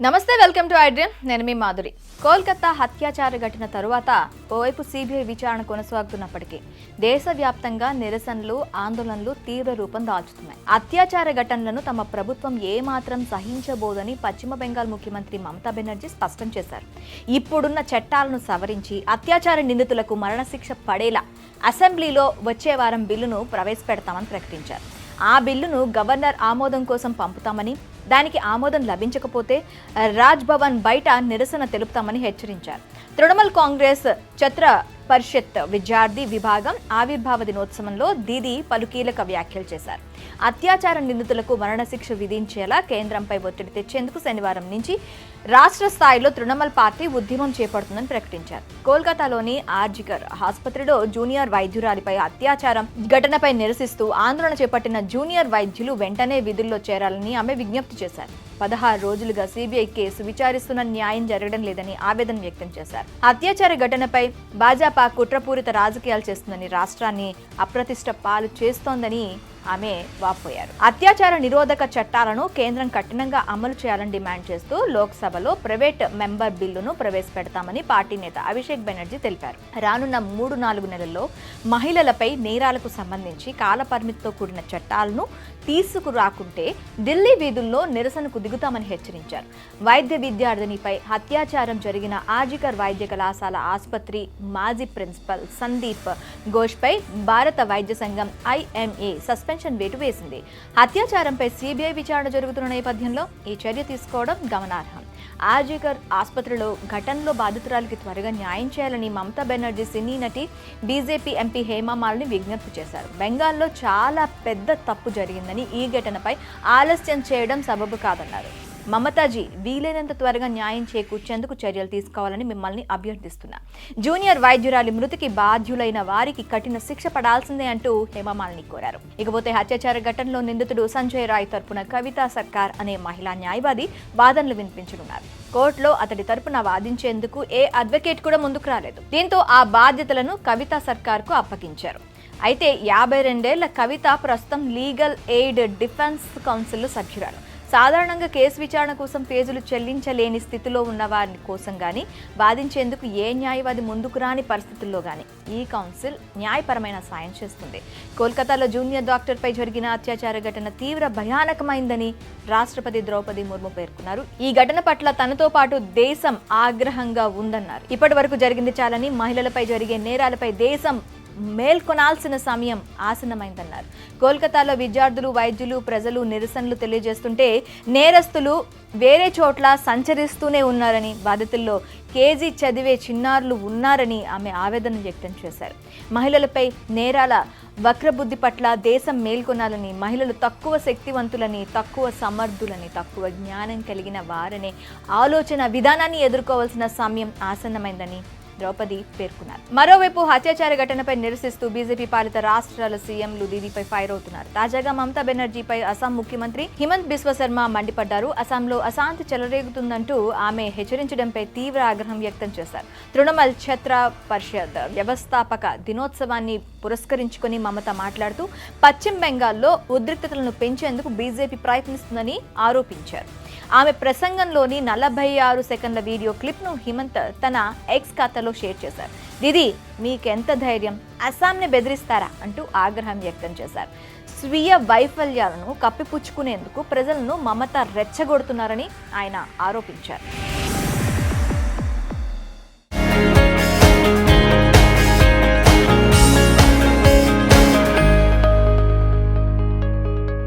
నమస్తే welcome to iDream. నేను మీ మాధురి. కోల్కతా హత్యాచార ఘటన తరువాత ఓవైపు సిబిఐ విచారణ కొనసాగుతున్నప్పటికీ దేశవ్యాప్తంగా నిరసనలు ఆందోళనలు తీవ్ర రూపం దాల్చుతున్నాయి. అత్యాచార ఘటనలను తమ ప్రభుత్వం ఏమాత్రం సహించబోదని పశ్చిమ బెంగాల్ ముఖ్యమంత్రి మమతా బెనర్జీ స్పష్టం చేశారు. ఇప్పుడున్న చట్టాలను సవరించి అత్యాచార నిందితులకు మరణశిక్ష పడేలా అసెంబ్లీలో వచ్చే వారం బిల్లును ప్రవేశపెడతామని ప్రకటించారు. ఆ బిల్లును గవర్నర్ ఆమోదం కోసం పంపుతామని దానికి ఆమోదం లభించకపోతే రాజ్ భవన్ బయట నిరసన తెలుపుతామని హెచ్చరించారు. తృణమూల్ కాంగ్రెస్ ఛత్ర పరిషత్ విద్యార్థి విభాగం ఆవిర్భావ దినోత్సవంలో దీది పలు కీలక వ్యాఖ్యలు చేశారు. అత్యాచార నిందితులకు మరణశిక్ష విధించేలా కేంద్రంపై ఒత్తిడి తెచ్చేందుకు శనివారం నుంచి రాష్ట్ర స్థాయిలో తృణమూల్ పార్టీ ఉద్యమం చేపడుతుందని ప్రకటించారు. కోల్కతాలోని ఆర్జికర్ ఆసుపత్రిలో జూనియర్ వైద్యురాలిపై అత్యాచారం ఘటనపై నిరసిస్తూ ఆందోళన చేపట్టిన జూనియర్ వైద్యులు వెంటనే విధుల్లో చేరాలని ఆమె విజ్ఞప్తి చేశారు. పదహారు రోజులుగా సిబిఐ కేసు విచారిస్తున్న న్యాయం జరగడం లేదని ఆవేదన వ్యక్తం చేశారు. అత్యాచార ఘటనపై భాజపా కుట్రపూరిత రాజకీయాలు చేస్తుందని రాష్ట్రాన్ని అప్రతిష్ట పాలు చేస్తోందని ఆమె వాపోయారు. అత్యాచార నిరోధక చట్టాలను కేంద్రం కఠినంగా అమలు చేయాలని డిమాండ్ చేస్తూ లోక్సభలో ప్రైవేట్ మెంబర్ బిల్లును ప్రవేశపెడతామని పార్టీ నేత అభిషేక్ బెనర్జీ తెలిపారు. రానున్న మూడు నాలుగు నెలల్లో మహిళలపై నేరాలకు సంబంధించి కాలపరిమితితో కూడిన చట్టాలను తీసుకురాకుంటే ఢిల్లీ వీధుల్లో నిరసనకు దిగుతామని హెచ్చరించారు. వైద్య విద్యార్థినిపై అత్యాచారం జరిగిన ఆజికర్ వైద్య కళాశాల ఆసుపత్రి మాజీ ప్రిన్సిపల్ సందీప్ ఘోష్పై భారత వైద్య సంఘం ఐఎంఏ సస్పెండ్ సస్పెన్షన్ వేటు వేసింది. అత్యాచారంపై సిబిఐ విచారణ జరుగుతున్న నేపథ్యంలో ఈ చర్య తీసుకోవడం గమనార్హం. ఆజికర్ ఆసుపత్రిలో ఘటనలో బాధితురాలికి త్వరగా న్యాయం చేయాలని మమతా బెనర్జీ సినీ నటి బీజేపీ ఎంపీ హేమామాలిని విజ్ఞప్తి చేశారు. బెంగాల్లో చాలా పెద్ద తప్పు జరిగిందని ఈ ఘటనపై ఆలస్యం చేయడం సబబు కాదన్నారు. మమతాజీ వీలైనంత త్వరగా న్యాయం చేకూర్చేందుకు చర్యలు తీసుకోవాలని మిమ్మల్ని అభ్యర్థిస్తున్నా. జూనియర్ వైద్యురాలి మృతికి బాధ్యులైన వారికి కఠిన శిక్ష పడాల్సిందే అంటూ హేమమాలిని కోరారు. ఇకపోతే హత్యాచార ఘటనలో నిందితుడు సంజయ్ రాయ్ తరపున కవితా సర్కార్ అనే మహిళా న్యాయవాది వాదనలు వినిపించనున్నారు. కోర్టులో అతడి తరపున వాదించేందుకు ఏ అడ్వకేట్ కూడా ముందుకు రాలేదు. దీంతో ఆ బాధ్యతలను కవితా సర్కార్కు అప్పగించారు. అయితే యాభై రెండేళ్ళ కవిత ప్రస్తుతం లీగల్ ఎయిడ్ డిఫెన్స్ కౌన్సిల్ సభ్యురాలు. సాధారణంగా కేసు విచారణ కోసం ఫీజులు చెల్లించలేని స్థితిలో ఉన్న వారి కోసం కానీ వాదించేందుకు ఏ న్యాయవాది ముందుకు రాని పరిస్థితుల్లో కానీ ఈ కౌన్సిల్ న్యాయపరమైన సాయం చేస్తుంది. కోల్కతాలో జూనియర్ డాక్టర్పై జరిగిన అత్యాచార ఘటన తీవ్ర భయానకమైందని రాష్ట్రపతి ద్రౌపది ముర్ము పేర్కొన్నారు. ఈ ఘటన పట్ల తనతో పాటు దేశం ఆగ్రహంగా ఉందన్నారు. ఇప్పటి వరకు జరిగింది చాలని మహిళలపై జరిగే నేరాలపై దేశం మేల్కొనాల్సిన సమయం ఆసన్నమైందన్నారు. కోల్కతాలో విద్యార్థులు వైద్యులు ప్రజలు నిరసనలు తెలియజేస్తుంటే నేరస్తులు వేరే చోట్ల సంచరిస్తూనే ఉన్నారని బాధితుల్లో కేజీ చదివే చిన్నారులు ఉన్నారని ఆమె ఆవేదన వ్యక్తం చేశారు. మహిళలపై నేరాల వక్రబుద్ధి పట్ల దేశం మేల్కొనాలని మహిళలు తక్కువ శక్తివంతులని తక్కువ సమర్థులని తక్కువ జ్ఞానం కలిగిన వారనే ఆలోచన విధానాన్ని ఎదుర్కోవాల్సిన సమయం ఆసన్నమైందని ద్రౌపది పేర్కొన్నారు. మరోవైపు హత్యాచార ఘటనపై నిరసిస్తూ బీజేపీ పాలిత రాష్ట్రాల సీఎంలు దీనిపై ఫైర్ అవుతున్నారు. తాజాగా మమతా బెనర్జీపై అస్సాం ముఖ్యమంత్రి హిమంత్ బిశ్వ శర్మ మండిపడ్డారు. అస్సాంలో అశాంతి చెలరేగుతుందంటూ ఆమె హెచ్చరించడంపై తీవ్ర ఆగ్రహం వ్యక్తం చేశారు. తృణమూల్ క్షేత్ర పరిషత్ వ్యవస్థాపక దినోత్సవాన్ని పురస్కరించుకొని మమత మాట్లాడుతూ పశ్చిమ బెంగాల్లో ఉద్రిక్తతలను పెంచేందుకు బీజేపీ ప్రయత్నిస్తుందని ఆరోపించారు. ఆమె ప్రసంగంలోని నలభై ఆరు సెకండ్ల వీడియో క్లిప్ను హిమంత్ తన ఎక్స్ ఖాతాలో షేర్ చేశారు. దీది మీకెంత ధైర్యం? అస్సాంని బెదిరిస్తారా? అంటూ ఆగ్రహం వ్యక్తం చేశారు. స్వీయ వైఫల్యాలను కప్పిపుచ్చుకునేందుకు ప్రజలను మమత రెచ్చగొడుతున్నారని ఆయన ఆరోపించారు.